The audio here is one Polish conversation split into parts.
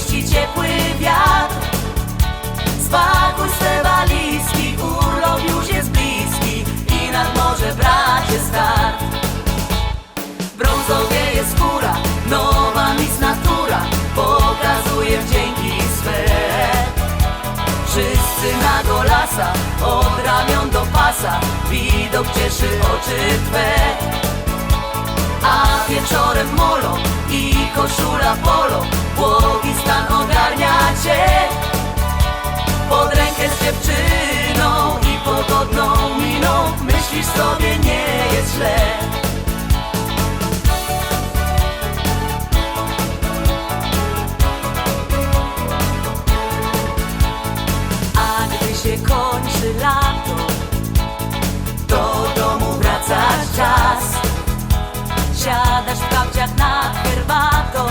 ciepły wiatr. Spakuj swe walizki, urlop już jest bliski I nad morze bracie start Brązowie jest skóra, nowa mis natura Pokazuje wdzięki swe. Wszyscy na golasa, od ramion do pasa Widok cieszy oczy twe. A wieczorem molo i koszula polo Pod rękę z dziewczyną i pogodną miną. Myślisz sobie nie jest źle. A gdy się kończy lato Do domu wracasz czas. Siadasz w kapciach nad herbatą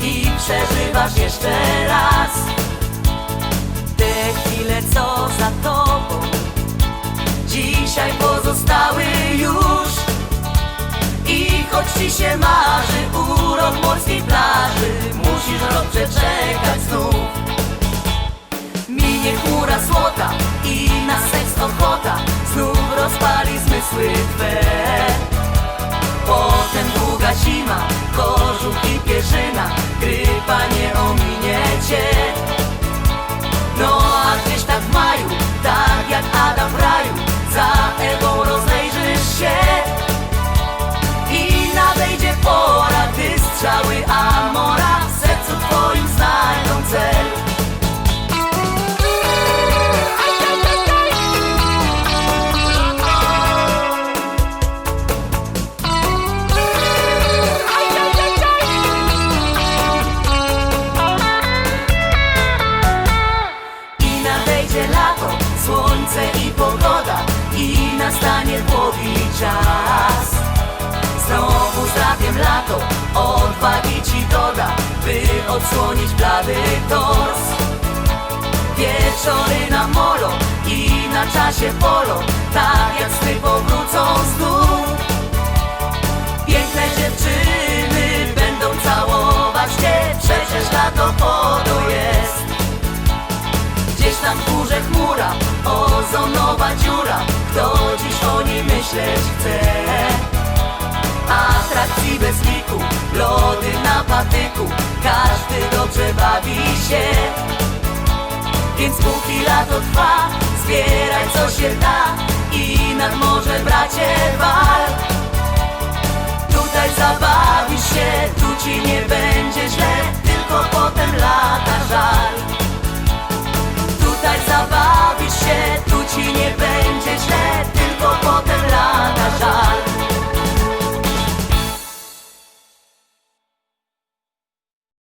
I przeżywasz jeszcze raz Chwile co za tobą. Dzisiaj pozostały już. I choć ci się marzy urok morskiej plaży Musisz rok przeczekać znów. Minie chmura złota i na seks ochota. Znów rozpali zmysły Twe słońce i pogoda I nastanie długi czas. Znowu z rakiem lato, odwagi ci doda By odsłonić blady tors. Wieczory na molo i na czasie polo Tak jak sny powrócą znów Piękne dziewczyny będą całować cię Przecież lato po ozonowa dziura Kto dziś o niej myśleć chce? Atrakcji bez liku, lody na patyku Każdy dobrze bawi się. Więc póki lato trwa, zbieraj co się da I nad morze bracie wal. Tutaj zabawisz się, tu ci nie będzie źle Tylko potem żal